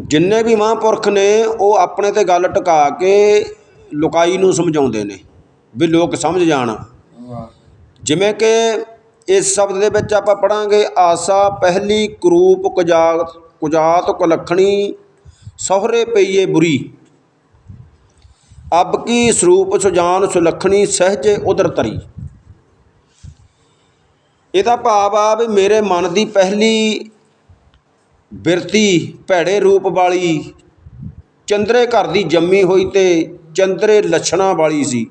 ਜਿੰਨੇ ਵੀ ਮਹਾਂਪੁਰਖ ਨੇ, ਉਹ ਆਪਣੇ ਤੇ ਗੱਲ ਟਿਕਾ ਕੇ ਲੋਕਾਈ ਨੂੰ ਸਮਝਾਉਂਦੇ ਨੇ, ਵੀ ਲੋਕ ਸਮਝ ਜਾਣ। ਜਿਵੇਂ ਕਿ ਇਸ ਸ਼ਬਦ ਦੇ ਵਿੱਚ ਆਪਾਂ ਪੜਾਂਗੇ ਆਸਾ ਪਹਿਲੀ ਕਰੂਪ ਕੁਜਾਤ ਕੁਜਾਤ ਕੁਲੱਖਣੀ, ਸਹੁਰੇ ਪਈਏ ਬੁਰੀ। ਅਬ ਕੀ ਸਰੂਪ ਸੁਜਾਨ ਸੁਲੱਖਣੀ, ਸਹਜੇ ਉਦਰ ਤਰੀ। ਇਹਦਾ ਭਾਵ ਆ ਵੀ ਮੇਰੇ ਮਨ ਦੀ ਪਹਿਲੀ ਬਿਰਤੀ ਭੈੜੇ ਰੂਪ ਵਾਲੀ, ਚੰਦਰੇ ਘਰ ਦੀ ਜੰਮੀ ਹੋਈ ਤੇ ਚੰਦਰੇ ਲੱਛਣਾਂ ਵਾਲੀ ਸੀ।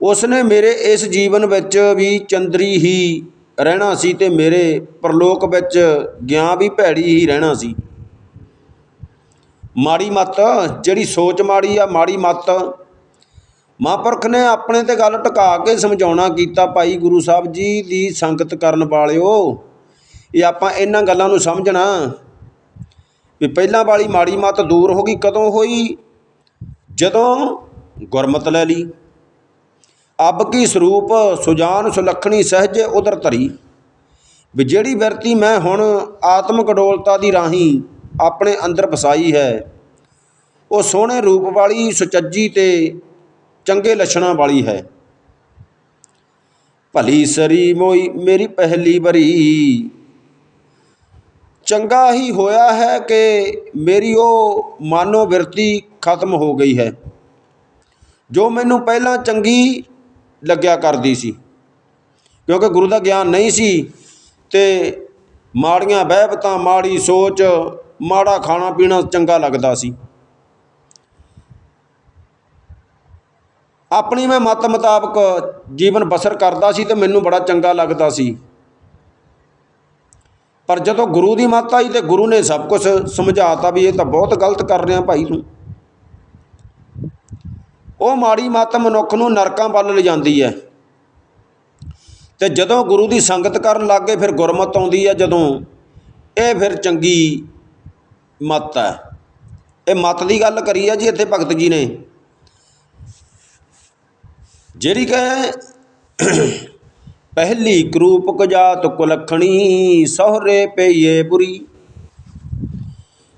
ਉਸਨੇ ਮੇਰੇ ਇਸ ਜੀਵਨ ਵਿੱਚ ਵੀ ਚੰਦਰੀ ਹੀ ਰਹਿਣਾ ਸੀ ਤੇ ਮੇਰੇ ਪਰਲੋਕ ਵਿੱਚ ਗਿਆ ਵੀ ਭੈੜੀ ਹੀ ਰਹਿਣਾ ਸੀ। ਮਾੜੀ ਮੱਤ, ਜਿਹੜੀ ਸੋਚ ਮਾੜੀ ਆ, ਮਾੜੀ ਮੱਤ। ਮਹਾਂਪੁਰਖ ਨੇ ਆਪਣੇ ਤੇ ਗੱਲ ਟਿਕਾ ਕੇ ਸਮਝਾਉਣਾ ਕੀਤਾ, ਭਾਈ ਗੁਰੂ ਸਾਹਿਬ ਜੀ ਦੀ ਸੰਗਤ ਕਰਨ ਵਾਲਿਓ। ਇਹ ਆਪਾਂ ਇਹਨਾਂ ਗੱਲਾਂ ਨੂੰ ਸਮਝਣਾ। ਵੀ ਪਹਿਲਾਂ ਵਾਲੀ ਮਾੜੀ ਮੱਤ ਦੂਰ ਹੋ ਗਈ, ਕਦੋਂ ਹੋਈ? ਜਦੋਂ ਗੁਰਮਤ ਲੈ ਲਈ। ਅਬ ਕੀ ਸਰੂਪ, ਸੁਜਾਨ ਸੁਲੱਖਣੀ ਸਹਜੇ ਉਦਰ ਧਰੀ। ਵੀ ਜਿਹੜੀ ਵਿਰਤੀ ਮੈਂ ਹੁਣ ਆਤਮਕ ਡੋਲਤਾ ਦੀ ਰਾਹੀਂ ਆਪਣੇ ਅੰਦਰ ਵਸਾਈ ਹੈ, ਉਹ ਸੋਹਣੇ ਰੂਪ ਵਾਲੀ ਸੁਚੱਜੀ ਤੇ ਚੰਗੇ ਲੱਛਣਾਂ ਵਾਲੀ ਹੈ। ਭਲੀ ਸਰੀ ਮੋਈ ਮੇਰੀ ਪਹਿਲੀ ਬਰੀ ਚੰਗਾ ਹੀ ਹੋਇਆ ਹੈ ਕਿ ਮੇਰੀ ਉਹ ਮਾਨੋ ਵਿਰਤੀ ਖਤਮ ਹੋ ਗਈ ਹੈ, ਜੋ ਮੈਨੂੰ ਪਹਿਲਾਂ ਚੰਗੀ ਲੱਗਿਆ ਕਰਦੀ ਸੀ। ਕਿਉਂਕਿ ਗੁਰੂ ਦਾ ਗਿਆਨ ਨਹੀਂ ਸੀ ਤੇ ਮਾੜੀਆਂ ਵਹਿਬਤਾਂ ਮਾੜੀ ਸੋਚ, ਮਾੜਾ ਖਾਣਾ ਪੀਣਾ ਚੰਗਾ ਲੱਗਦਾ ਸੀ। ਆਪਣੀ ਮੈਂ ਮਤ ਮੁਤਾਬਕ ਜੀਵਨ ਬਸਰ ਕਰਦਾ ਸੀ ਤੇ ਮੈਨੂੰ ਬੜਾ ਚੰਗਾ ਲੱਗਦਾ ਸੀ। ਪਰ ਜਦੋਂ ਗੁਰੂ ਦੀ ਮੱਤ ਆਈ ਤੇ ਗੁਰੂ ਨੇ ਸਭ ਕੁਝ ਸਮਝਾਤਾ ਵੀ ਇਹ ਤਾਂ ਬਹੁਤ ਗਲਤ ਕਰ ਰਿਹਾ ਭਾਈ ਤੂੰ। ਉਹ ਮਾੜੀ ਮੱਤ ਮਨੁੱਖ ਨੂੰ ਨਰਕਾਂ ਵੱਲ ਲਿਜਾਂਦੀ ਹੈ। ਤੇ ਜਦੋਂ ਗੁਰੂ ਦੀ ਸੰਗਤ ਕਰਨ ਲੱਗ ਗਏ, ਫਿਰ ਗੁਰਮਤ ਆਉਂਦੀ ਹੈ ਜਦੋਂ ਇਹ ਫਿਰ ਚੰਗੀ ਮੱਤ ਹੈ। ਇਹ ਮੱਤ ਦੀ ਗੱਲ ਕਰੀ ਹੈ ਜੀ ਇੱਥੇ ਭਗਤ ਜੀ ਨੇ। ਜਿਹੜੀ ਕਹੇ ਪਹਿਲੀ ਕਰੂਪ ਕੁਜਾਤ ਕੁਲਖਣੀ, ਸਹੁਰੇ ਪਈਏ ਬੁਰੀ।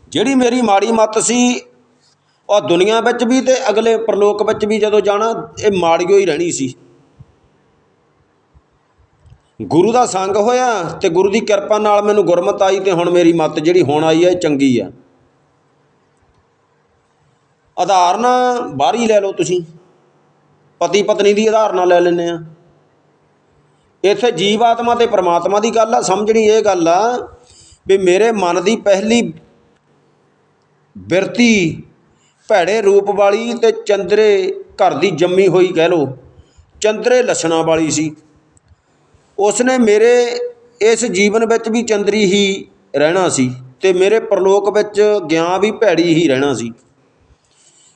ਜਿਹੜੀ ਮੇਰੀ ਮਾੜੀ ਮੱਤ ਸੀ, ਉਹ ਦੁਨੀਆ ਵਿੱਚ ਵੀ ਤੇ ਅਗਲੇ ਪ੍ਰਲੋਕ ਵਿੱਚ ਵੀ ਜਦੋਂ ਜਾਣਾ, ਇਹ ਮਾੜੀਓ ਹੀ ਰਹਿਣੀ ਸੀ। ਗੁਰੂ ਦਾ ਸੰਗ ਹੋਇਆ ਤੇ ਗੁਰੂ ਦੀ ਕਿਰਪਾ ਨਾਲ ਮੈਨੂੰ ਗੁਰਮਤ ਆਈ ਤੇ ਹੁਣ ਮੇਰੀ ਮੱਤ ਜਿਹੜੀ ਹੁਣ ਆਈ ਹੈ, ਇਹ ਚੰਗੀ ਆ। ਉਦਾਹਰਨ ਬਾਹਰੀ ਲੈ ਲਓ ਤੁਸੀਂ। ਪਤੀ ਪਤਨੀ ਦੀ ਉਦਾਹਰਨ ਲੈ ਲੈਂਦੇ ਆ ਇੱਥੇ ਜੀਵ ਆਤਮਾ ਤੇ ਪ੍ਰਮਾਤਮਾ ਦੀ ਗੱਲ ਆ ਸਮਝਣੀ ਇਹ ਗੱਲ ਆ ਵੀ ਮੇਰੇ ਮਨ ਦੀ ਪਹਿਲੀ ਬਿਰਤੀ ਭੈੜੇ ਰੂਪ ਵਾਲੀ ਤੇ ਚੰਦਰੇ ਘਰ ਦੀ ਜੰਮੀ ਹੋਈ ਕਹਿ ਲੋ ਚੰਦਰੇ ਲਛਣਾ ਵਾਲੀ ਸੀ। ਉਸਨੇ ਮੇਰੇ ਇਸ ਜੀਵਨ ਵਿੱਚ ਵੀ ਚੰਦਰੀ ਹੀ ਰਹਿਣਾ ਸੀ ਤੇ ਮੇਰੇ ਪਰਲੋਕ ਵਿੱਚ ਗਿਆ ਵੀ ਭੈੜੀ ਹੀ ਰਹਿਣਾ ਸੀ।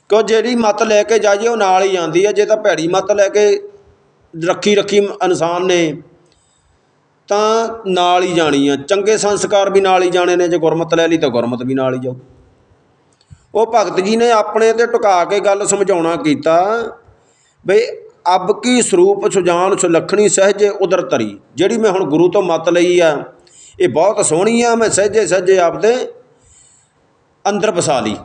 ਕਿਉਂ ਜਿਹੜੀ ਮਤ ਲੈ ਕੇ ਜਾਈਏ, ਉਹ ਨਾਲ ਹੀ ਜਾਂਦੀ ਹੈ ਜੇ ਤਾਂ ਭੈੜੀ ਮਤ ਲੈ ਕੇ ਰੱਖੀ ਰੱਖੀ ਇਨਸਾਨ ਨੇ ਤਾਂ ਨਾਲ ਹੀ ਜਾਣੀ ਆ। ਚੰਗੇ ਸੰਸਕਾਰ ਵੀ ਨਾਲ ਹੀ ਜਾਣੇ ਨੇ, ਜੇ ਗੁਰਮਤ ਲੈ ਲਈ ਤਾਂ ਗੁਰਮਤ ਵੀ ਨਾਲ ਹੀ ਜਾਓ ਉਹ ਭਗਤ ਜੀ ਨੇ ਆਪਣੇ ਤੇ ਟੁਕਾ ਕੇ ਗੱਲ ਸਮਝਾਉਣਾ ਕੀਤਾ ਬਈ ਅਬ ਕੀ ਸਰੂਪ ਸੁਜਾਨ ਸੁਲੱਖਣੀ ਸਹਜੇ ਉਦਰ ਤਰੀ ਜਿਹੜੀ ਮੈਂ ਹੁਣ ਗੁਰੂ ਤੋਂ ਮਤ ਲਈ ਆ, ਇਹ ਬਹੁਤ ਸੋਹਣੀ ਆ, ਮੈਂ ਸਹਜੇ ਸਹਜੇ ਆਪਦੇ ਅੰਦਰ ਵਸਾ ਲਈ।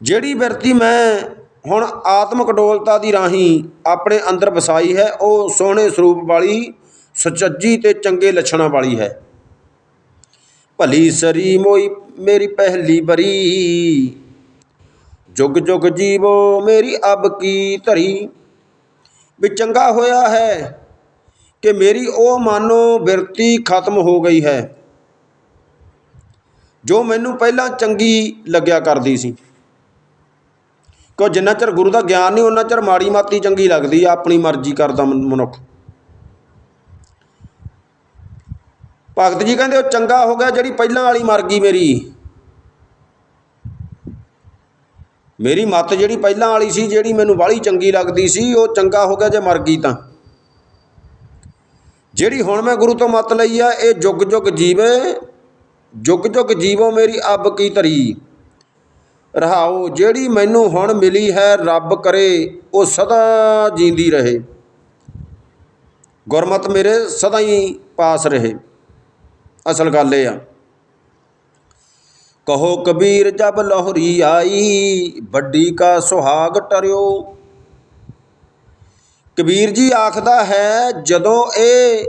ਜਿਹੜੀ ਬਿਰਤੀ ਮੈਂ ਹੁਣ ਆਤਮਕ ਡੋਲਤਾ ਦੀ ਰਾਹੀਂ ਆਪਣੇ ਅੰਦਰ ਵਸਾਈ ਹੈ, ਉਹ ਸੋਹਣੇ ਸਰੂਪ ਵਾਲੀ, ਸੁਚੱਜੀ ਤੇ ਚੰਗੇ ਲੱਛਣਾਂ ਵਾਲੀ ਹੈ। ਭਲੀ ਸਰੀ ਮੋਈ ਮੇਰੀ ਪਹਿਲੀ ਬਰੀ, ਜੁਗ ਜੁਗ ਜੀਵੋ ਮੇਰੀ ਅਬ ਕੀ ਧਰੀ। ਵੀ ਚੰਗਾ ਹੋਇਆ ਹੈ ਕਿ ਮੇਰੀ ਉਹ ਮਾਨੋ ਬਿਰਤੀ ਖਤਮ ਹੋ ਗਈ ਹੈ, ਜੋ ਮੈਨੂੰ ਪਹਿਲਾਂ ਚੰਗੀ ਲੱਗਿਆ ਕਰਦੀ ਸੀ। ਕਿਉਂ ਜਿੰਨਾ ਚਿਰ ਗੁਰੂ ਦਾ ਗਿਆਨ ਨਹੀਂ, ਉਹਨਾਂ ਚਿਰ ਮਾੜੀ ਮਾਤੀ ਚੰਗੀ ਲੱਗਦੀ ਆ, ਆਪਣੀ ਮਰਜ਼ੀ ਕਰਦਾ ਮਨੁੱਖ। ਭਗਤ ਜੀ ਕਹਿੰਦੇ, ਉਹ ਚੰਗਾ ਹੋ ਗਿਆ ਜਿਹੜੀ ਪਹਿਲਾਂ ਵਾਲੀ ਮਰ ਗਈ ਮੇਰੀ। ਮੇਰੀ ਮੱਤ ਜਿਹੜੀ ਪਹਿਲਾਂ ਵਾਲੀ ਸੀ, ਜਿਹੜੀ ਮੈਨੂੰ ਬਾਹਲੀ ਚੰਗੀ ਲੱਗਦੀ ਸੀ, ਉਹ ਚੰਗਾ ਹੋ ਗਿਆ ਜੇ ਮਰ ਗਈ ਤਾਂ। ਜਿਹੜੀ ਹੁਣ ਮੈਂ ਗੁਰੂ ਤੋਂ ਮੱਤ ਲਈ ਆ, ਇਹ ਜੁਗ ਜੁਗ ਜੀਵੇ ਜੁਗ ਜੁਗ ਜੀਵੋ ਮੇਰੀ ਅੱਬ ਕੀ ਧਰੀ। ਰਹਾਓ, ਜਿਹੜੀ ਮੈਨੂੰ ਹੁਣ ਮਿਲੀ ਹੈ, ਰੱਬ ਕਰੇ, ਉਹ ਸਦਾ ਜੀਂਦੀ ਰਹੇ। ਗੁਰਮਤ ਮੇਰੇ ਸਦਾ ਹੀ ਪਾਸ ਰਹੇ। ਅਸਲ ਗੱਲ ਇਹ ਆ। ਕਹੋ ਕਬੀਰ, ਜਬ ਲਹਰੀ ਆਈ, ਵੱਡੀ ਕਾ ਸੁਹਾਗ ਟਰਿਓ। ਕਬੀਰ ਜੀ ਆਖਦਾ ਹੈ, ਜਦੋਂ ਇਹ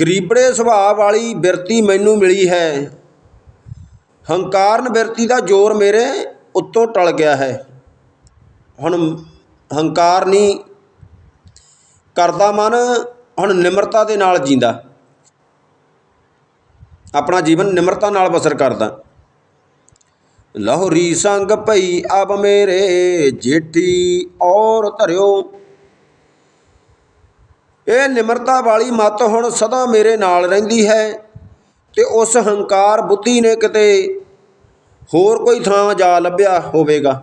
ਗਰੀਬੜੇ ਸੁਭਾਅ ਵਾਲੀ ਬਿਰਤੀ ਮੈਨੂੰ ਮਿਲੀ ਹੈ ਹੰਕਾਰ ਬਿਰਤੀ ਦਾ ਜ਼ੋਰ ਮੇਰੇ ਉੱਤੋਂ ਟਲ ਗਿਆ ਹੈ। ਹੁਣ ਹੰਕਾਰ ਨਹੀਂ ਕਰਦਾ ਮਨ, ਹੁਣ ਨਿਮਰਤਾ ਦੇ ਨਾਲ ਜੀਂਦਾ। ਆਪਣਾ ਜੀਵਨ ਨਿਮਰਤਾ ਨਾਲ ਬਸਰ ਕਰਦਾ। ਲਾਹੌਰੀ ਸੰਗ ਭਈ ਅਬ ਮੇਰੇ ਜੇਠੀ ਔਰ ਧਰਿਓ। ਇਹ ਨਿਮਰਤਾ ਵਾਲੀ ਮਤ ਹੁਣ ਸਦਾ ਮੇਰੇ ਨਾਲ ਰਹਿੰਦੀ ਹੈ। ਤੇ ਉਸ ਹੰਕਾਰ ਬੁੱਧੀ ਨੇ ਕਿਤੇ ਹੋਰ ਕੋਈ ਥਾਂ ਜਾ ਲੱਭਿਆ ਹੋਵੇਗਾ?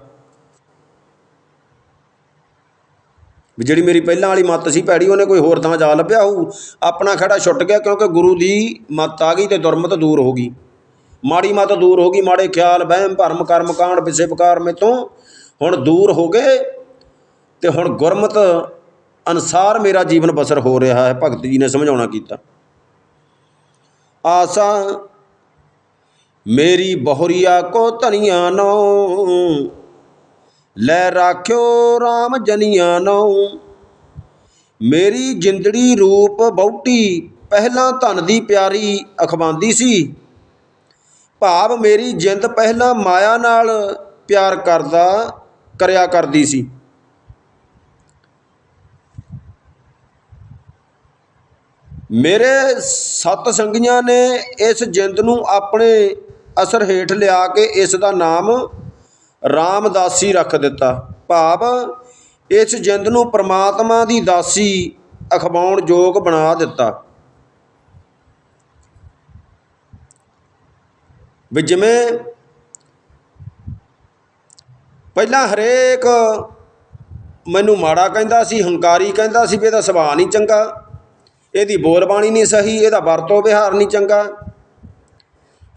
ਵੀ ਜਿਹੜੀ ਮੇਰੀ ਪਹਿਲਾਂ ਵਾਲੀ ਮੱਤ ਸੀ ਭੈੜੀ, ਉਹਨੇ ਕੋਈ ਹੋਰ ਥਾਂ ਜਾ ਲੱਭਿਆ ਹੋਊ? ਆਪਣਾ ਖੜਾ ਛੁੱਟ ਗਿਆ ਕਿਉਂਕਿ ਗੁਰੂ ਦੀ ਮੱਤ ਆ ਗਈ ਤੇ ਦੁਰਮਤ ਦੂਰ ਹੋ ਗਈ। ਮਾੜੀ ਮੱਤ ਦੂਰ ਹੋ ਗਈ, ਮਾੜੇ ਖਿਆਲ, ਵਹਿਮ, ਭਰਮ, ਕਰਮ, ਕਾਂਡ ਪਿੱਛੇ ਪਕਾਰ ਮੇ ਤੋਂ ਹੁਣ ਦੂਰ ਹੋ ਗਏ ਤੇ ਹੁਣ ਗੁਰਮਤ ਅਨਸਾਰ ਮੇਰਾ ਜੀਵਨ ਬਸਰ ਹੋ ਰਿਹਾ ਹੈ, ਭਗਤ ਜੀ ਨੇ ਸਮਝਾਉਣਾ ਕੀਤਾ। ਆਸਾ ਮੇਰੀ ਬਹੁਰੀਆ ਕੋ ਧਨੀਆਂ ਨੋ। ਲੈ ਰਾਖਿਓ RAM ਜਨੀਆਂ ਨੋ। ਮੇਰੀ ਜਿੰਦੜੀ ਰੂਪ ਬਹੁਟੀ ਪਹਿਲਾਂ ਧਨ ਦੀ ਪਿਆਰੀ ਅਖਵਾਂਦੀ ਸੀ। ਭਾਵ ਮੇਰੀ ਜਿੰਦ ਪਹਿਲਾਂ ਮਾਇਆ ਨਾਲ ਪਿਆਰ ਕਰਦਾ, ਕਰਿਆ ਕਰਦੀ ਸੀ। ਮੇਰੇ ਸਤ ਸੰਗੀਆਂ ਨੇ ਇਸ ਜਿੰਦ ਨੂੰ ਆਪਣੇ ਅਸਰ ਹੇਠ ਲਿਆ ਕੇ ਇਸ ਦਾ ਨਾਮ ਰਾਮਦਾਸੀ ਰੱਖ ਦਿੱਤਾ। ਭਾਵ ਇਸ ਜਿੰਦ ਨੂੰ ਪ੍ਰਮਾਤਮਾ ਦੀ ਦਾਸੀ ਅਖਵਾਉਣ ਯੋਗ ਬਣਾ ਦਿੱਤਾ। ਵੀ ਜਿਵੇਂ ਪਹਿਲਾਂ ਹਰੇਕ ਮੈਨੂੰ ਮਾੜਾ ਕਹਿੰਦਾ ਸੀ, ਹੰਕਾਰੀ ਕਹਿੰਦਾ ਸੀ ਵੀ ਇਹਦਾ ਸੁਭਾਅ ਨਹੀਂ ਚੰਗਾ। ਇਹਦੀ ਬੋਲਬਾਣੀ ਨਹੀਂ ਸਹੀ, ਇਹਦਾ ਵਰਤੋਂ ਵਿਹਾਰ ਨਹੀਂ ਚੰਗਾ।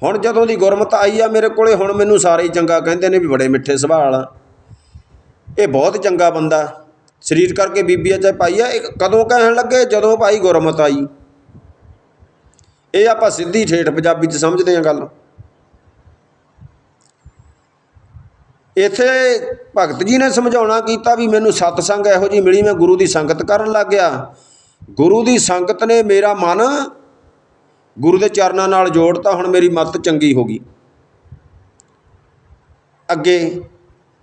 ਹੁਣ ਜਦੋਂ ਦੀ ਗੁਰਮਤ ਆਈ ਆ ਮੇਰੇ ਕੋਲੇ, ਹੁਣ ਮੈਨੂੰ ਸਾਰੇ ਹੀ ਚੰਗਾ ਕਹਿੰਦੇ ਨੇ ਵੀ ਬੜੇ ਮਿੱਠੇ ਸੁਭਾਅ ਵਾਲਾ। ਇਹ ਬਹੁਤ ਚੰਗਾ ਬੰਦਾ। ਸਰੀਰ ਕਰਕੇ ਬੀਬੀ ਚਾਹੇ ਪਾਈ ਆ, ਇਹ ਕਦੋਂ ਕਹਿਣ ਲੱਗੇ? ਜਦੋਂ ਭਾਈ ਗੁਰਮਤ ਆਈ। ਇਹ ਆਪਾਂ ਸਿੱਧੀ ਠੇਠ ਪੰਜਾਬੀ 'ਚ ਸਮਝਦੇ ਆ ਗੱਲ। ਇੱਥੇ ਭਗਤ ਜੀ ਨੇ ਸਮਝਾਉਣਾ ਕੀਤਾ ਵੀ ਮੈਨੂੰ ਸਤਸੰਗ ਇਹੋ ਜੀ ਮਿਲੀ, ਮੈਂ ਗੁਰੂ ਦੀ ਸੰਗਤ ਕਰਨ ਲੱਗ ਗਿਆ। ਗੁਰੂ ਦੀ ਸੰਗਤ ਨੇ ਮੇਰਾ ਮਨ ਗੁਰੂ ਦੇ ਚਰਨਾਂ ਨਾਲ ਜੋੜਤਾ, ਹੁਣ ਮੇਰੀ ਮੱਤ ਚੰਗੀ ਹੋ ਗਈ। ਅੱਗੇ,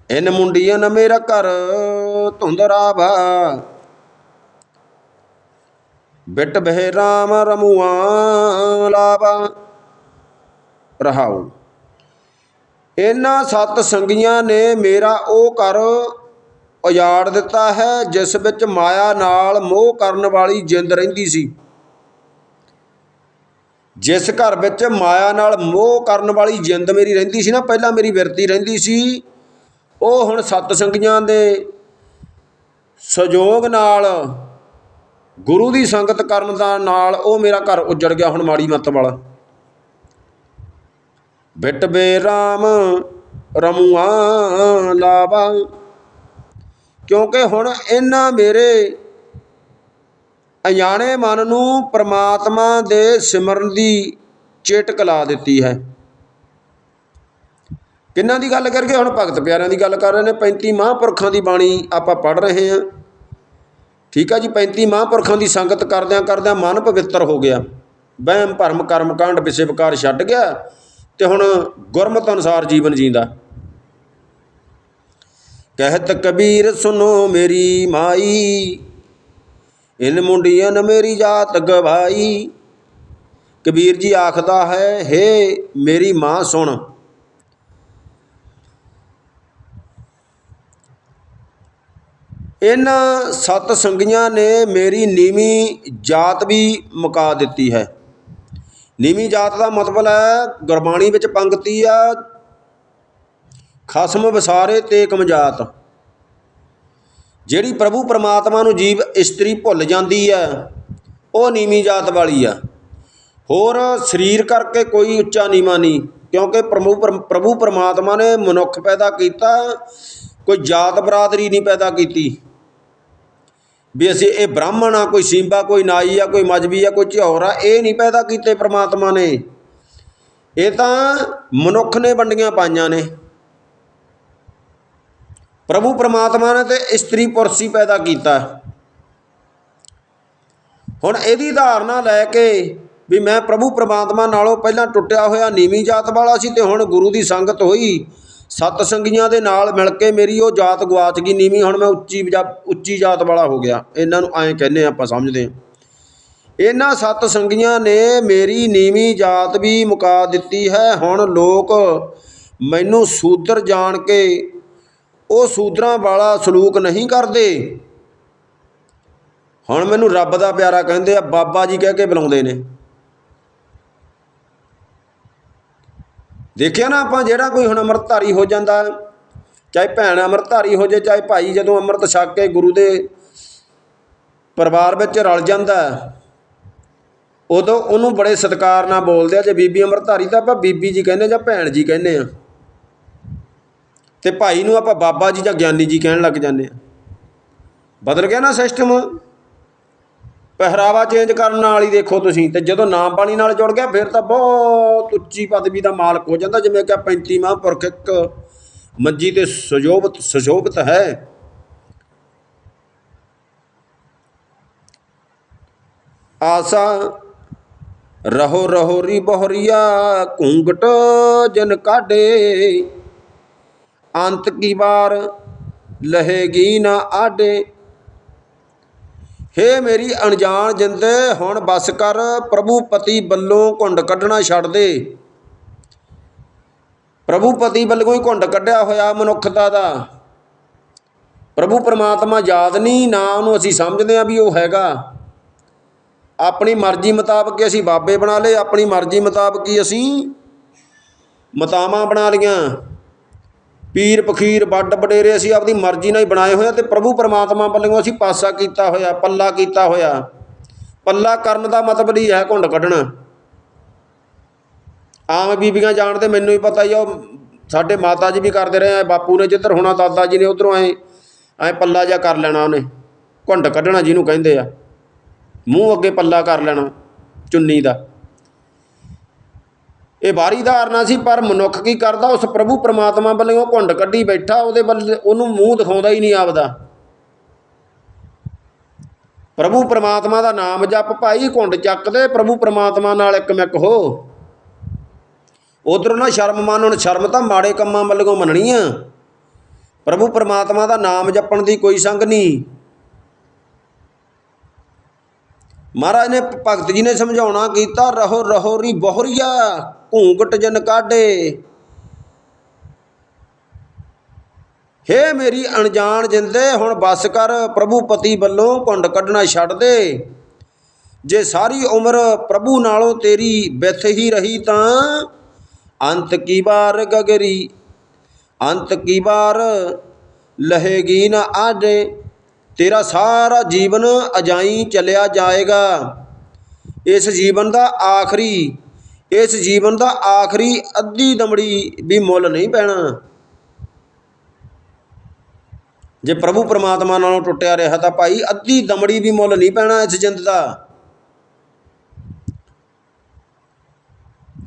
ਇਨ ਮੁੰਡੀਆਂ ਨਾ ਮੇਰਾ ਘਰ ਧੁੰਦਰਾਵਾ। ਬਿਟ ਬਹਿ ਰਾਮ ਰਮੂਆਂ ਲਾਵਾ। ਰਹਾਉ ਇਹਨਾਂ ਸਤ ਸੰਗੀਆਂ ਨੇ ਮੇਰਾ ਉਹ ਕਰ ਉਜਾੜ ਦਿੱਤਾ ਹੈ, ਜਿਸ ਵਿੱਚ ਮਾਇਆ ਨਾਲ ਮੋਹ ਕਰਨ ਵਾਲੀ ਜਿੰਦ ਰਹਿੰਦੀ ਸੀ। ਜਿਸ ਘਰ ਵਿੱਚ ਮਾਇਆ ਨਾਲ ਮੋਹ ਕਰਨ ਵਾਲੀ ਜਿੰਦ ਮੇਰੀ ਰਹਿੰਦੀ ਸੀ ਨਾ, ਪਹਿਲਾਂ ਮੇਰੀ ਵਿਰਤੀ ਰਹਿੰਦੀ ਸੀ, ਉਹ ਹੁਣ ਸਤ ਸੰਗੀਆਂ ਦੇ ਸਹਿਯੋਗ ਨਾਲ, ਗੁਰੂ ਦੀ ਸੰਗਤ ਕਰਨ ਦਾ ਨਾਲ ਉਹ ਮੇਰਾ ਘਰ ਉੱਜੜ ਗਿਆ ਹੁਣ ਮਾੜੀ ਮੱਤ ਵਾਲਾ। ਬਿਟ ਬੇ ਰਾਮ ਰਮੂਆਂ ਲਾਵਾ। ਕਿਉਂਕਿ ਹੁਣ ਇਹਨਾਂ ਮੇਰੇ ਅਜਾਣੇ ਮਨ ਨੂੰ ਪ੍ਰਮਾਤਮਾ ਦੇ ਸਿਮਰਨ ਦੀ ਚੇਟਕ ਲਾ ਦਿੱਤੀ ਹੈ। ਕਿੰਨਾਂ ਦੀ ਗੱਲ ਕਰਕੇ? ਹੁਣ ਭਗਤ ਪਿਆਰਿਆਂ ਦੀ ਗੱਲ ਕਰ ਰਹੇ ਨੇ। 35 ਮਹਾਂਪੁਰਖਾਂ ਦੀ ਬਾਣੀ ਆਪਾਂ ਪੜ੍ਹ ਰਹੇ ਹਾਂ। ਠੀਕ ਆ ਜੀ 35 ਮਹਾਂਪੁਰਖਾਂ ਦੀ ਸੰਗਤ ਕਰਦਿਆਂ ਕਰਦਿਆਂ ਮਨ ਪਵਿੱਤਰ ਹੋ ਗਿਆ। ਵਹਿਮ, ਭਰਮ, ਕਰਮ ਕਾਂਡ ਵਿਸੇ ਵਿਕਾਰ ਛੱਡ ਗਿਆ ਤੇ ਹੁਣ ਗੁਰਮਤ ਅਨੁਸਾਰ ਜੀਵਨ ਜੀਂਦਾ। ਕਹਿਤ ਕਬੀਰ ਸੁਨੋ ਮੇਰੀ ਮਾਈ। ਇਨ ਮੁੰਡੀਆਂ ਮੇਰੀ ਜਾਤ ਗਵਾਈ। ਕਬੀਰ ਜੀ ਆਖਦਾ ਹੈ, ਹੇ ਮੇਰੀ ਮਾਂ ਸੁਣ। ਇਹਨਾਂ ਸਤ ਸੰਗੀਆਂ ਨੇ ਮੇਰੀ ਨੀਵੀਂ ਜਾਤ ਵੀ ਮੁਕਾ ਦਿੱਤੀ ਹੈ। ਨੀਵੀਂ ਜਾਤ ਦਾ ਮਤਲਬ ਹੈ ਗੁਰਬਾਣੀ ਵਿੱਚ ਪੰਕਤੀ ਆ ਖਸਮ ਵਿਸਾਰੇ ਤੇ ਕਮਜਾਤ। ਜਿਹੜੀ ਪ੍ਰਭੂ ਪਰਮਾਤਮਾ ਨੂੰ ਜੀਵ ਇਸਤਰੀ ਭੁੱਲ ਜਾਂਦੀ ਹੈ ਉਹ ਨੀਵੀਂ ਜਾਤ ਵਾਲੀ ਆ ਹੋਰ ਸਰੀਰ ਕਰਕੇ ਕੋਈ ਉੱਚਾ ਨੀਵਾਂ ਨਹੀਂ, ਕਿਉਂਕਿ ਪ੍ਰਭੂ ਪ੍ਰਭੂ ਪਰਮਾਤਮਾ ਨੇ ਮਨੁੱਖ ਪੈਦਾ ਕੀਤਾ, ਕੋਈ ਜਾਤ ਬਰਾਦਰੀ ਨਹੀਂ ਪੈਦਾ ਕੀਤੀ। ਵੀ ਅਸੀਂ ਇਹ ਬ੍ਰਾਹਮਣ ਆ, ਕੋਈ ਸਿੰਬਾ ਕੋਈ ਨਾਈ ਆ, ਕੋਈ ਮਜਬੀ ਆ, ਕੋਈ ਝਿਉਰ ਆ, ਇਹ ਨਹੀਂ ਪੈਦਾ ਕੀਤੇ ਪ੍ਰਮਾਤਮਾ ਨੇ। ਇਹ ਤਾਂ ਮਨੁੱਖ ਨੇ ਵੰਡੀਆਂ ਪਾਈਆਂ ਨੇ। ਪ੍ਰਭੂ ਪ੍ਰਮਾਤਮਾ ਨੇ ਤੇ ਇਸਤਰੀ ਪੁਰਸੀ ਪੈਦਾ ਕੀਤਾ। ਹੁਣ ਇਹਦੀ ਧਾਰਨਾ ਲੈ ਕੇ ਵੀ ਮੈਂ ਪ੍ਰਭੂ ਪ੍ਰਮਾਤਮਾ ਨਾਲੋਂ ਪਹਿਲਾਂ ਟੁੱਟਿਆ ਹੋਇਆ ਨੀਵੀਂ ਜਾਤ ਵਾਲਾ ਸੀ ਤੇ ਹੁਣ ਗੁਰੂ ਦੀ ਸੰਗਤ ਹੋਈ। ਸਤ ਸੰਗੀਆਂ ਦੇ ਨਾਲ ਮਿਲ ਕੇ ਮੇਰੀ ਉਹ ਜਾਤ ਗਵਾਚ ਗਈ ਨੀਵੀਂ, ਹੁਣ ਮੈਂ ਉੱਚੀ ਜਾ- ਉੱਚੀ ਜਾਤ ਵਾਲਾ ਹੋ ਗਿਆ। ਇਹਨਾਂ ਨੂੰ ਐਂ ਕਹਿੰਦੇ ਆਪਾਂ ਸਮਝਦੇ ਹਾਂ। ਇਹਨਾਂ ਸਤ ਸੰਗੀਆਂ ਨੇ ਮੇਰੀ ਨੀਵੀਂ ਜਾਤ ਵੀ ਮੁਕਾ ਦਿੱਤੀ ਹੈ। ਹੁਣ ਲੋਕ ਮੈਨੂੰ ਸੂਦਰ ਜਾਣ ਕੇ ਉਹ ਸੂਦਰਾਂ ਵਾਲਾ ਸਲੂਕ ਨਹੀਂ ਕਰਦੇ। ਹੁਣ ਮੈਨੂੰ ਰੱਬ ਦਾ ਪਿਆਰਾ ਕਹਿੰਦੇ ਆ, ਬਾਬਾ ਜੀ ਕਹਿ ਕੇ ਬੁਲਾਉਂਦੇ ਨੇ। ਦੇਖਿਆ ਨਾ ਆਪਾਂ, ਜਿਹੜਾ ਕੋਈ ਹੁਣ ਅੰਮ੍ਰਿਤਧਾਰੀ ਹੋ ਜਾਂਦਾ, ਚਾਹੇ ਭੈਣ ਅੰਮ੍ਰਿਤਧਾਰੀ ਹੋ ਜੇ, ਚਾਹੇ ਭਾਈ ਜਦੋਂ ਅੰਮ੍ਰਿਤ ਛਕ ਕੇ ਗੁਰੂ ਦੇ ਪਰਿਵਾਰ ਵਿੱਚ ਰਲ ਜਾਂਦਾ, ਉਦੋਂ ਉਹਨੂੰ ਬੜੇ ਸਤਿਕਾਰ ਨਾਲ ਬੋਲਦੇ ਆ, ਜੇ ਬੀਬੀ ਅੰਮ੍ਰਿਤਧਾਰੀ ਤਾਂ ਆਪਾਂ ਬੀਬੀ ਜੀ ਕਹਿੰਦੇ ਜਾਂ ਭੈਣ ਜੀ ਕਹਿੰਦੇ ਆ। ਤੇ ਭਾਈ ਨੂੰ ਆਪਾਂ ਬਾਬਾ ਜੀ ਜਾਂ ਗਿਆਨੀ ਜੀ ਕਹਿਣ ਲੱਗ ਜਾਂਦੇ ਆ ਬਦਲ ਗਿਆ ਨਾ ਸਿਸਟਮ? ਪਹਿਰਾਵਾ ਚੇਂਜ ਕਰਨ ਨਾਲ ਹੀ ਦੇਖੋ ਤੁਸੀਂ, ਤੇ ਜਦੋਂ ਨਾਮ ਬਾਣੀ ਨਾਲ ਜੁੜ ਗਿਆ, ਫਿਰ ਤਾਂ ਬਹੁਤ ਉੱਚੀ ਪਦਵੀ ਦਾ ਮਾਲਕ ਹੋ ਜਾਂਦਾ। ਜਿਵੇਂ ਕਿ 35 ਮਹਾਂਪੁਰਖ ਇੱਕ ਮੰਜੀ ਤੇ ਸੁਜੋਭਤ ਸੁਸ਼ੋਭਿਤ ਹੈ। ਆਸਾ ਰਹੋ ਰਹੋ ਰੀ ਬਹਰੀਆ ਘੁੰਗਟ ਜਨ ਕਾਡੇ ਅੰਤ ਕੀ ਵਾਰ? ਲਹੇਗੀ ਨਾ ਆਡੇ। ਹੇ ਮੇਰੀ ਅਣਜਾਣ ਜਿੰਦੇ, ਹੁਣ ਬਸ ਕਰ। ਪ੍ਰਭੂ ਪਤੀ ਵੱਲੋਂ ਘੁੰਡ ਕੱਢਣਾ ਛੱਡ ਦੇ। ਪ੍ਰਭੂ ਪਤੀ ਵੱਲੋਂ ਹੀ ਘੁੰਡ ਕੱਢਿਆ ਹੋਇਆ ਮਨੁੱਖਤਾ ਦਾ। ਪ੍ਰਭੂ ਪਰਮਾਤਮਾ ਯਾਦ ਨਹੀਂ, ਨਾ ਉਹਨੂੰ ਅਸੀਂ ਸਮਝਦੇ ਆ ਵੀ ਉਹ ਹੈਗਾ। ਆਪਣੀ ਮਰਜ਼ੀ ਮੁਤਾਬਕ ਅਸੀਂ ਬਾਬੇ ਬਣਾ ਲਏ, ਆਪਣੀ ਮਰਜ਼ੀ ਮੁਤਾਬਕ ਹੀ ਅਸੀਂ ਮਤਾਵਾਂ ਬਣਾ ਲਈਆਂ। ਪੀਰ ਫਕੀਰ ਵੱਡ ਵਡੇਰੇ ਅਸੀਂ ਆਪਣੀ ਮਰਜ਼ੀ ਨਾਲ ਹੀ ਬਣਾਏ ਹੋਏ ਆ ਤੇ ਪ੍ਰਭੂ ਪਰਮਾਤਮਾ ਵੱਲੋਂ ਅਸੀਂ ਪਾਸਾ ਕੀਤਾ ਹੋਇਆ, ਪੱਲਾ ਕੀਤਾ ਹੋਇਆ। ਪੱਲਾ ਕਰਨ ਦਾ ਮਤਲਬ ਹੀ ਹੈ ਘੁੰਡ ਕੱਢਣਾ। ਆਮ ਬੀਬੀਆਂ ਜਾਣਦੇ, ਮੈਨੂੰ ਹੀ ਪਤਾ ਹੀ ਆ, ਉਹ ਸਾਡੇ ਮਾਤਾ ਜੀ ਵੀ ਕਰਦੇ ਰਹੇ ਆ, ਬਾਪੂ ਨੇ ਜਿੱਧਰ ਹੋਣਾ, ਦਾਦਾ ਜੀ ਨੇ ਉਧਰੋਂ ਐ ਐ ਪੱਲਾ ਜਿਹਾ ਕਰ ਲੈਣਾ ਉਹਨੇ। ਘੁੰਡ ਕੱਢਣਾ ਜਿਹਨੂੰ ਕਹਿੰਦੇ ਆ। ਮੂੰਹ ਅੱਗੇ ਪੱਲਾ ਕਰ ਲੈਣਾ, ਚੁੰਨੀ ਦਾ। ਇਹ ਬਾਹਰੀ ਧਾਰਨਾ ਸੀ, ਪਰ ਮਨੁੱਖ ਕੀ ਕਰਦਾ? ਉਸ ਪ੍ਰਭੂ ਪ੍ਰਮਾਤਮਾ ਵੱਲੋਂ ਉਹ ਘੁੰਡ ਕੱਢੀ ਬੈਠਾ, ਉਹਦੇ ਵੱਲ ਉਹਨੂੰ ਮੂੰਹ ਦਿਖਾਉਂਦਾ ਹੀ ਨਹੀਂ ਆਪਦਾ। ਪ੍ਰਭੂ ਪ੍ਰਮਾਤਮਾ ਦਾ ਨਾਮ ਜਪ ਭਾਈ, ਘੁੰਡ ਚੱਕਦੇ ਪ੍ਰਭੂ ਪ੍ਰਮਾਤਮਾ ਨਾਲ ਇੱਕ ਮਿੱਕ ਹੋ। ਉਧਰੋਂ ਨਾ ਸ਼ਰਮ ਮੰਨਣ ਸ਼ਰਮ ਤਾਂ ਮਾੜੇ ਕੰਮਾਂ ਵੱਲੋਂ ਮੰਨਣੀ ਆ ਪ੍ਰਭੂ ਪ੍ਰਮਾਤਮਾ ਦਾ ਨਾਮ ਜਪਣ ਦੀ ਕੋਈ ਸੰਗ ਨਹੀਂ। ਮਹਾਰਾਜ ਨੇ ਭਗਤ ਜੀ ਨੇ ਸਮਝਾਉਣਾ ਕੀਤਾ, ਰਹੋ ਰਹੋ ਰੀ ਬਹੁਰੀਆ। ਘੂੰਗਟ ਜਨ ਕਾਢੇ। ਹੇ ਮੇਰੀ ਅਣਜਾਣ ਜਿੰਦੇ, ਹੁਣ ਬਸ ਕਰ ਪ੍ਰਭੂ ਪਤੀ ਵੱਲੋਂ ਘੁੰਡ ਕੱਢਣਾ ਛੱਡ ਦੇ। ਜੇ ਸਾਰੀ ਉਮਰ ਪ੍ਰਭੂ ਨਾਲੋਂ ਤੇਰੀ ਬਿਥ ਹੀ ਰਹੀ ਤਾਂ ਅੰਤ ਕੀ ਵਾਰ ਗਗਰੀ? ਅੰਤ ਕੀ ਵਾਰ ਲਹੇਗੀ ਨਾ ਆਡੇ ਤੇਰਾ ਸਾਰਾ ਜੀਵਨ ਅਜਾਈ ਚੱਲਿਆ ਜਾਏਗਾ। ਇਸ ਜੀਵਨ ਦਾ ਆਖਰੀ ਇਸ ਜੀਵਨ ਦਾ ਆਖਰੀ ਅੱਧੀ ਦਮੜੀ ਵੀ ਮੁੱਲ ਨਹੀਂ ਪੈਣਾ। ਜੇ ਪ੍ਰਭੂ ਪਰਮਾਤਮਾ ਨਾਲੋਂ ਟੁੱਟਿਆ ਰਿਹਾ ਤਾਂ ਭਾਈ ਅੱਧੀ ਦਮੜੀ ਵੀ ਮੁੱਲ ਨਹੀਂ ਪੈਣਾ ਇਸ ਜਿੰਦ ਦਾ।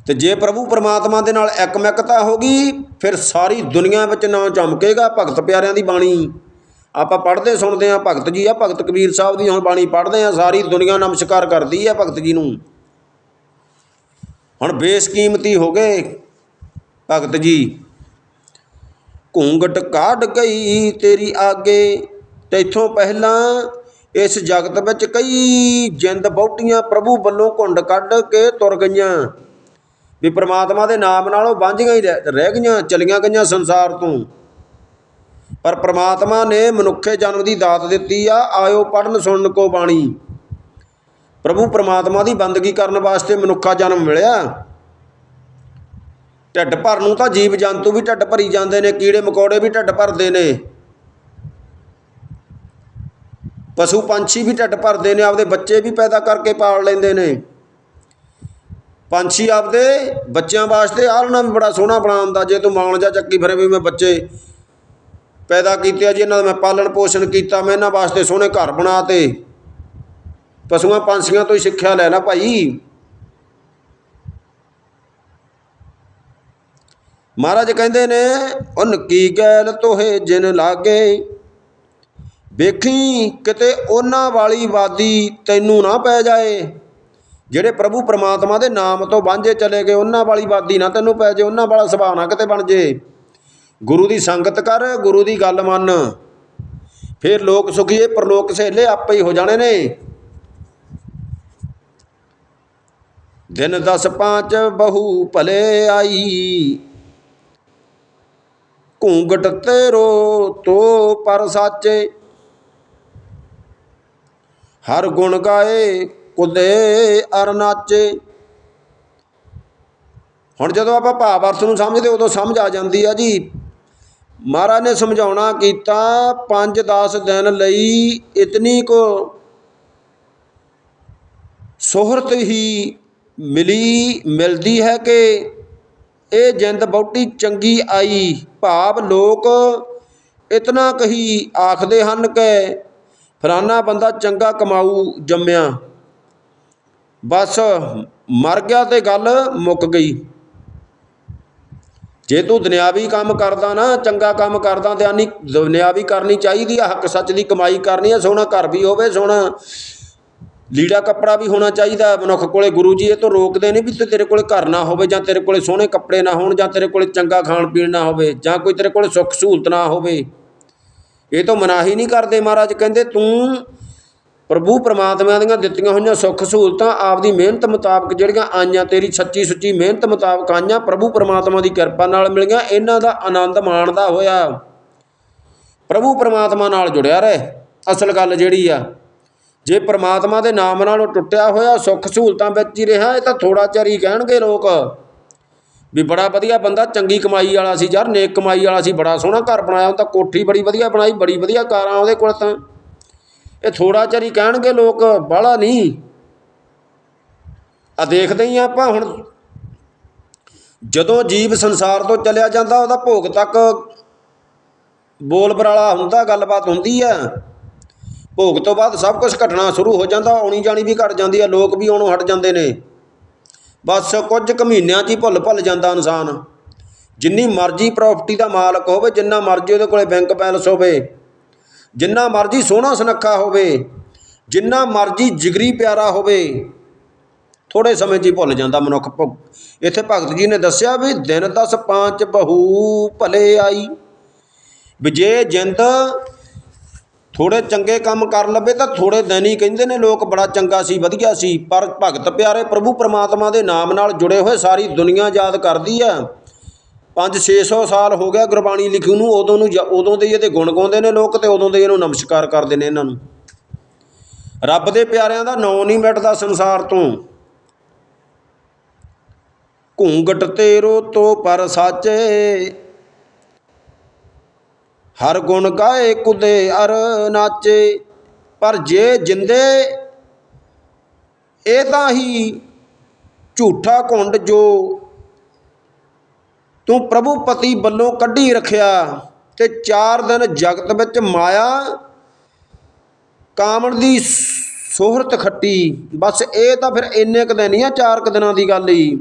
ਤੇ ਜੇ ਪ੍ਰਭੂ ਪਰਮਾਤਮਾ ਦੇ ਨਾਲ ਇਕਮਿਕਤਾ ਹੋ ਗਈ, ਫਿਰ ਸਾਰੀ ਦੁਨੀਆ ਵਿੱਚ ਨਾਂ ਚਮਕੇਗਾ ਭਗਤ ਪਿਆਰਿਆਂ ਦੀ ਬਾਣੀ। ਆਪਾਂ ਪੜ੍ਹਦੇ ਸੁਣਦੇ ਆ ਭਗਤ ਜੀ ਆ, ਭਗਤ ਕਬੀਰ ਸਾਹਿਬ ਦੀ ਹੁਣ ਬਾਣੀ ਪੜ੍ਹਦੇ ਆ ਸਾਰੀ ਦੁਨੀਆ ਨਮਸਕਾਰ ਕਰਦੀ ਆ ਭਗਤ ਜੀ ਨੂੰ। ਹੁਣ ਬੇਸ਼ਕੀਮਤੀ ਹੋ ਗਏ। ਭਗਤ ਜੀ, ਘੂੰਗਟ ਕਾਢ ਗਈ ਤੇਰੀ ਆਗੇ। ਤੈਥੋਂ ਪਹਿਲਾਂ ਇਸ ਜਗਤ ਵਿੱਚ ਕਈ ਜਿੰਦ ਬਹੁਟੀਆਂ ਪ੍ਰਭੂ ਵੱਲੋਂ ਘੁੰਡ ਕੱਢ ਕੇ ਤੁਰ ਗਈਆਂ। ਵੀ ਪ੍ਰਮਾਤਮਾ ਦੇ ਨਾਮ ਨਾਲ ਉਹ ਵਾਂਝੀਆਂ ਹੀ ਰਹਿ ਰਹਿ ਗਈਆਂ, ਚਲੀਆਂ ਗਈਆਂ ਸੰਸਾਰ ਤੋਂ। ਪਰ ਪ੍ਰਮਾਤਮਾ ਨੇ ਮਨੁੱਖੇ ਜਨਮ ਦੀ ਦਾਤ ਦਿੱਤੀ ਆ, ਆਇਓ ਪੜਨ ਸੁਣਨ ਕੋ ਬਾਣੀ। ਪ੍ਰਭੂ ਪਰਮਾਤਮਾ ਦੀ ਬੰਦਗੀ ਕਰਨ ਵਾਸਤੇ ਮਨੁੱਖਾ ਜਨਮ ਮਿਲਿਆ। ਢਿੱਡ ਭਰਨ ਨੂੰ ਤਾਂ ਜੀਵ ਜੰਤੂ ਵੀ ਢਿੱਡ ਭਰੀ ਜਾਂਦੇ ਨੇ, ਕੀੜੇ ਮਕੌੜੇ ਵੀ ਢਿੱਡ ਭਰਦੇ ਨੇ। ਪਸ਼ੂ ਪੰਛੀ ਵੀ ਢਿੱਡ ਭਰਦੇ ਨੇ, ਆਪਦੇ ਬੱਚੇ ਵੀ ਪੈਦਾ ਕਰਕੇ ਪਾਲ ਲੈਂਦੇ ਨੇ। ਪੰਛੀ ਆਪਦੇ ਬੱਚਿਆਂ ਵਾਸਤੇ ਆਲਣਾ ਵੀ ਬੜਾ ਸੋਹਣਾ ਬਣਾਉਂਦਾ ਜੇ ਤੂੰ ਮਾਣ ਜਾ ਚੱਕੀ ਫਿਰੇ ਵੀ ਮੈਂ ਬੱਚੇ ਪੈਦਾ ਕੀਤੇ ਆ, ਜੀ ਇਹਨਾਂ ਦਾ ਮੈਂ ਪਾਲਣ ਪੋਸ਼ਣ ਕੀਤਾ, ਮੈਂ ਇਹਨਾਂ ਵਾਸਤੇ ਸੋਹਣੇ ਘਰ ਬਣਾ ਤੇ ਪਸ਼ੂਆਂ ਪੰਛੀਆਂ ਤੋਂ ਹੀ ਸਿੱਖਿਆ ਲੈ ਲੈ ਭਾਈ। ਮਹਾਰਾਜ ਕਹਿੰਦੇ ਨੇ, ਉਨ ਕੀ ਗੈਲ ਤੋਹੇ ਜਿਨ ਲਾਗੇ? ਵੇਖੀ ਕਿਤੇ ਉਹਨਾਂ ਵਾਲੀ ਵਾਦੀ ਤੈਨੂੰ ਨਾ ਪੈ ਜਾਏ। ਜਿਹੜੇ ਪ੍ਰਭੂ ਪ੍ਰਮਾਤਮਾ ਦੇ ਨਾਮ ਤੋਂ ਵਾਂਝੇ ਚਲੇ ਗਏ, ਉਹਨਾਂ ਵਾਲੀ ਵਾਦੀ ਨਾ ਤੈਨੂੰ ਪੈ ਜੇ ਉਹਨਾਂ ਵਾਲਾ ਸੁਭਾਅ ਨਾ ਕਿਤੇ ਬਣ ਜੇ ਗੁਰੂ ਦੀ ਸੰਗਤ ਕਰ, ਗੁਰੂ ਦੀ ਗੱਲ ਮੰਨ। ਫਿਰ ਲੋਕ ਸੁਖੀਏ ਪਰਲੋਕ ਸਹੇਲੇ ਆਪੇ ਹੀ ਹੋ ਜਾਣੇ ਨੇ। ਦਿਨ 10 ਪੰਜ ਬਹੂ ਭਲੇ ਆਈ। ਘੂੰਗਟ ਤੇਰੋ ਤੋ ਪਰ ਸਾਚੇ। ਹਰ ਗੁਣ ਗਾਏ ਕੁਦੇ ਅਰ ਨਾਚੇ। ਹੁਣ ਜਦੋਂ ਆਪਾਂ ਭਾਵ ਅਰਥ ਨੂੰ ਸਮਝਦੇ ਉਦੋਂ ਸਮਝ ਆ ਜਾਂਦੀ ਆ ਜੀ। ਮਹਾਰਾਜ ਨੇ ਸਮਝਾਉਣਾ ਕੀਤਾ 5-10 ਦਿਨ ਲਈ ਇਤਨੀ ਕੋ ਸੋਹਰਤ ਹੀ ਮਿਲੀ, ਮਿਲਦੀ ਹੈ ਕਿ ਇਹ ਜਿੰਦ ਬਹੁਤੀ ਚੰਗੀ ਆਈ। ਭਾਵ ਲੋਕ ਇਤਨਾ ਕਹੀ ਆਖਦੇ ਹਨ ਕਿ ਫਲਾਨਾ ਬੰਦਾ ਚੰਗਾ ਕਮਾਊ ਜੰਮਿਆ। ਬਸ ਮਰ ਗਿਆ ਤੇ ਗੱਲ ਮੁੱਕ ਗਈ। ਜੇ ਤੂੰ ਦੁਨਿਆਵੀ ਕੰਮ ਕਰਦਾ ਨਾ, ਚੰਗਾ ਕੰਮ ਕਰਦਾ, ਤੇ ਆਨੀ ਦੁਨਿਆਵੀ ਕਰਨੀ ਚਾਹੀਦੀ ਆ, ਹੱਕ ਸੱਚ ਦੀ ਕਮਾਈ ਕਰਨੀ ਆ, ਸੋਹਣਾ ਘਰ ਵੀ ਹੋਵੇ, ਸੋਹਣਾ ਲੀੜਾ ਕੱਪੜਾ ਵੀ ਹੋਣਾ ਚਾਹੀਦਾ ਮਨੁੱਖ ਕੋਲੇ ਗੁਰੂ ਜੀ ਇਹ ਤੋਂ ਰੋਕਦੇ ਨੇ ਵੀ ਤੇਰੇ ਕੋਲੇ ਘਰ ਨਾ ਹੋਵੇ ਜਾਂ ਤੇਰੇ ਕੋਲੇ ਸੋਹਣੇ ਕੱਪੜੇ ਨਾ ਹੋਣ ਜਾਂ ਤੇਰੇ ਕੋਲੇ ਚੰਗਾ ਖਾਣ ਪੀਣ ਨਾ ਹੋਵੇ ਜਾਂ ਕੋਈ ਤੇਰੇ ਕੋਲੇ ਸੁੱਖ ਸਹੂਲਤ ਨਾ ਹੋਵੇ। ਇਹ ਤੋਂ ਮਨਾਹੀ ਨਹੀਂ ਕਰਦੇ ਮਹਾਰਾਜ। ਕਹਿੰਦੇ ਤੂੰ ਪ੍ਰਭੂ ਪ੍ਰਮਾਤਮਾ ਦੀਆਂ ਦਿੱਤੀਆਂ ਹੋਈਆਂ ਸੁੱਖ ਸਹੂਲਤਾਂ ਆਪਦੀ ਮਿਹਨਤ ਮੁਤਾਬਕ ਜਿਹੜੀਆਂ ਆਈਆਂ ਤੇਰੀ ਸੱਚੀ ਸੁੱਚੀ ਮਿਹਨਤ ਮੁਤਾਬਕ ਆਈਆਂ ਪ੍ਰਭੂ ਪ੍ਰਮਾਤਮਾ ਦੀ ਕਿਰਪਾ ਨਾਲ ਮਿਲੀਆਂ, ਇਹਨਾਂ ਦਾ ਆਨੰਦ ਮਾਣਦਾ ਹੋਇਆ। ਪ੍ਰਭੂ ਪ੍ਰਮਾਤਮਾ ਨਾਲ ਜੁੜਿਆ ਰਹੇ। ਅਸਲ ਗੱਲ ਜਿਹੜੀ ਆ ਜੇ ਪ੍ਰਮਾਤਮਾ ਦੇ ਨਾਮ ਨਾਲ ਉਹ ਟੁੱਟਿਆ ਹੋਇਆ ਸੁੱਖ ਸਹੂਲਤਾਂ ਵਿੱਚ ਹੀ ਰਿਹਾ, ਇਹ ਤਾਂ ਥੋੜਾ ਚਿਰ ਹੀ ਕਹਿਣਗੇ ਲੋਕ। ਵੀ ਬੜਾ ਵਧੀਆ ਬੰਦਾ, ਚੰਗੀ ਕਮਾਈ ਵਾਲਾ ਸੀ ਯਾਰ, ਨੇਕ ਕਮਾਈ ਵਾਲਾ ਸੀ, ਬੜਾ ਸੋਹਣਾ ਘਰ ਬਣਾਇਆ ਉਹਦਾ ਕੋਠੀ ਬੜੀ ਵਧੀਆ ਬਣਾਈ, ਬੜੀ ਵਧੀਆ ਕਾਰਾਂ ਉਹਦੇ ਕੋਲ ਤਾਂ। ਇਹ ਥੋੜਾ ਚਿਰ ਹੀ ਕਹਿਣਗੇ ਲੋਕ, ਬਾਹਲਾ ਨਹੀਂ। ਆ ਦੇਖਦੇ ਹੀ ਆ ਆਪਾਂ ਹੁਣ। ਜਦੋਂ ਜੀਵ ਸੰਸਾਰ ਤੋਂ ਚਲਿਆ ਜਾਂਦਾ, ਉਹਦਾ ਭੋਗ ਤੱਕ ਬੋਲ ਬਰਾਲਾ ਹੁੰਦਾ, ਗੱਲਬਾਤ ਹੁੰਦੀ ਆ ਭੋਗ ਤੋਂ ਬਾਅਦ ਸਭ ਕੁਝ ਘਟਣਾ ਸ਼ੁਰੂ ਹੋ ਜਾਂਦਾ, ਆਉਣੀ ਜਾਣੀ ਵੀ ਘਟ ਜਾਂਦੀ ਹੈ ਲੋਕ ਵੀ ਆਉਣੋਂ ਹਟ ਜਾਂਦੇ ਨੇ। ਬਸ ਕੁਝ ਕੁ ਮਹੀਨਿਆਂ 'ਚ ਹੀ ਭੁੱਲ ਭੁੱਲ ਜਾਂਦਾ ਇਨਸਾਨ। ਜਿੰਨੀ ਮਰਜ਼ੀ ਪ੍ਰਾਪਰਟੀ ਦਾ ਮਾਲਕ ਹੋਵੇ, ਜਿੰਨਾ ਮਰਜ਼ੀ ਉਹਦੇ ਕੋਲੇ ਬੈਂਕ ਬੈਲੈਂਸ ਹੋਵੇ, ਜਿੰਨਾ ਮਰਜ਼ੀ ਸੋਹਣਾ ਸੁਨੱਖਾ ਹੋਵੇ, ਜਿੰਨਾ ਮਰਜ਼ੀ ਜਿਗਰੀ ਪਿਆਰਾ ਹੋਵੇ ਥੋੜੇ ਸਮੇਂ 'ਚ ਹੀ ਭੁੱਲ ਜਾਂਦਾ ਮਨੁੱਖ ਭੁ- ਇੱਥੇ ਭਗਤ ਜੀ ਨੇ ਦੱਸਿਆ ਵੀ ਦਿਨ ਦਸ ਪੰਜ ਬਹੂ ਭਲੇ ਆਈ ਵਿਜੇ ਜਿੰਦ ਥੋੜੇ ਚੰਗੇ ਕੰਮ ਕਰ ਲਵੇ ਤਾਂ ਥੋੜੇ ਦੈਨੀ ਕਹਿੰਦੇ ਨੇ ਲੋਕ ਬੜਾ ਚੰਗਾ ਸੀ, ਵਧੀਆ ਸੀ, ਪਰ ਭਗਤ ਪਿਆਰੇ ਪ੍ਰਭੂ ਪ੍ਰਮਾਤਮਾ ਦੇ ਨਾਮ ਨਾਲ ਜੁੜੇ ਹੋਏ ਸਾਰੀ ਦੁਨੀਆ ਯਾਦ ਕਰਦੀ ਆ 5-600 ਸਾਲ ਹੋ ਗਿਆ ਗੁਰਬਾਣੀ ਲਿਖੀ ਨੂੰ, ਉਦੋਂ ਨੂੰ ਉਦੋਂ ਦੇ ਇਹਦੇ ਗੁਣ ਗਾਉਂਦੇ ਨੇ ਲੋਕ ਤੇ ਉਦੋਂ ਦੇ ਇਹਨੂੰ ਨਮਸਕਾਰ ਕਰਦੇ ਨੇ ਇਹਨਾਂ ਨੂੰ। ਰੱਬ ਦੇ ਪਿਆਰਿਆਂ ਦਾ ਨਾਂ ਨਹੀਂ ਮਿਟਦਾ ਸੰਸਾਰ ਤੋਂ। ਘੂੰਗਟ ਤੇਰੋ ਤੋ ਪਰ ਸਾਚੇ ਹਰ ਗੁਣ ਗਾਏ ਕੁਦੇ ਅਰ ਨਾਚੇ, ਪਰ ਜੇ ਜਿੰਦੇ, ਇਹ ਤਾਂ ਹੀ ਝੂਠਾ ਘੁੰਡ ਜੋ ਤੂੰ ਪ੍ਰਭੂ ਪਤੀ ਵੱਲੋਂ ਕੱਢੀ ਰੱਖਿਆ ਤੇ ਚਾਰ ਦਿਨ ਜਗਤ ਵਿੱਚ ਮਾਇਆ, ਕਾਮਣ ਦੀ ਸੋਹਰਤ ਖੱਟੀ। ਬਸ ਇਹ ਤਾਂ ਫਿਰ ਇੰਨੇ ਕੁ ਦਿਨ ਹੀ ਆ, ਚਾਰ ਕੁ ਦਿਨਾਂ ਦੀ ਗੱਲ ਹੀ।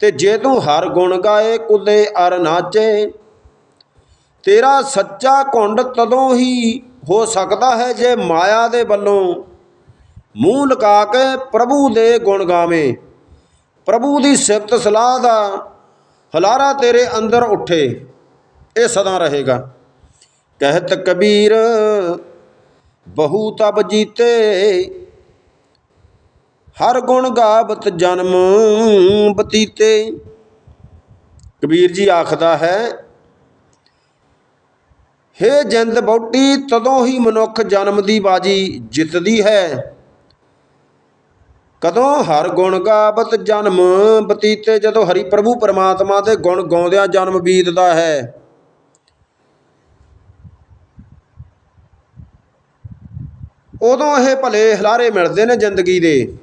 ਤੇ ਜੇ ਤੂੰ ਹਰ ਗੁਣ ਗਾਏ ਕੁਦੇ ਅਰ ਨਾਚੇ ਤੇਰਾ ਸੱਚਾ ਘੁੰਡ ਤਦੋਂ ਹੀ ਹੋ ਸਕਦਾ ਹੈ ਜੇ ਮਾਇਆ ਦੇ ਵੱਲੋਂ ਮੂੰਹ ਲਗਾ ਕੇ ਪ੍ਰਭੂ ਦੇ ਗੁਣ ਗਾਵੇਂ। ਪ੍ਰਭੂ ਦੀ ਸਿਫਤ ਸਲਾਹ ਦਾ ਹਲਾਰਾ ਤੇਰੇ ਅੰਦਰ ਉੱਠੇ, ਇਹ ਸਦਾ ਰਹੇਗਾ। ਕਹਿਤ ਕਬੀਰ, ਬਹੁ ਤਬ ਜੀਤੇ, ਹਰ ਗੁਣ ਗਾਵਤ ਜਨਮ ਬਤੀਤੇ। ਕਬੀਰ ਜੀ ਆਖਦਾ ਹੈ ਹੇ ਜਿੰਦ ਬੌਟੀ, ਤਦੋਂ ਹੀ ਮਨੁੱਖ ਜਨਮ ਦੀ ਬਾਜੀ ਜਿੱਤਦੀ ਹੈ। ਕਦੋਂ ਹਰ ਗੁਣ ਗਾਵਤ ਜਨਮ, ਬਤੀਤੇ ਜਦੋਂ ਹਰੀ ਪ੍ਰਭੂ ਪਰਮਾਤਮਾ ਦੇ ਗੁਣ ਗਾਉਂਦਿਆਂ ਜਨਮ ਬੀਤਦਾ ਹੈ। ਉਦੋਂ ਇਹ ਭਲੇ ਹਲਾਰੇ ਮਿਲਦੇ ਨੇ ਜ਼ਿੰਦਗੀ ਦੇ।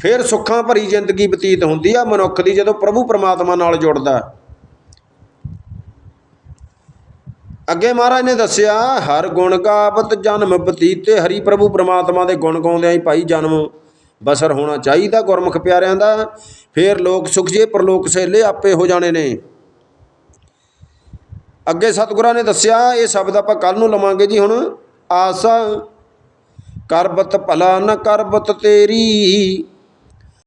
ਫਿਰ ਸੁੱਖਾਂ ਭਰੀ ਜ਼ਿੰਦਗੀ ਬਤੀਤ ਹੁੰਦੀ ਆ, ਮਨੁੱਖ ਦੀ ਜਦੋਂ ਪ੍ਰਭੂ ਪਰਮਾਤਮਾ ਨਾਲ ਜੁੜਦਾ। ਅੱਗੇ ਮਹਾਰਾਜ ਨੇ ਦੱਸਿਆ, ਹਰ ਗੁਣ ਗਾਵਤ ਜਨਮ ਬਤੀਤੇ, ਹਰੀ ਪ੍ਰਭੂ ਪ੍ਰਮਾਤਮਾ ਦੇ ਗੁਣ ਗਾਉਂਦਿਆਂ ਹੀ ਭਾਈ ਜਨਮ ਬਸਰ ਹੋਣਾ ਚਾਹੀਦਾ ਗੁਰਮੁਖ ਪਿਆਰਿਆਂ ਦਾ। ਫੇਰ ਲੋਕ ਸੁਖ ਜੇ, ਪਰਲੋਕ ਸੇਲੇ ਆਪੇ ਹੋ ਜਾਣੇ ਨੇ। ਅੱਗੇ ਸਤਿਗੁਰਾਂ ਨੇ ਦੱਸਿਆ, ਇਹ ਸ਼ਬਦ ਆਪਾਂ ਕੱਲ ਨੂੰ ਲਵਾਂਗੇ ਜੀ ਹੁਣ। ਆਸਾ, ਕਰਬਤ ਭਲਾ ਨ ਕਰਬਤ ਤੇਰੀ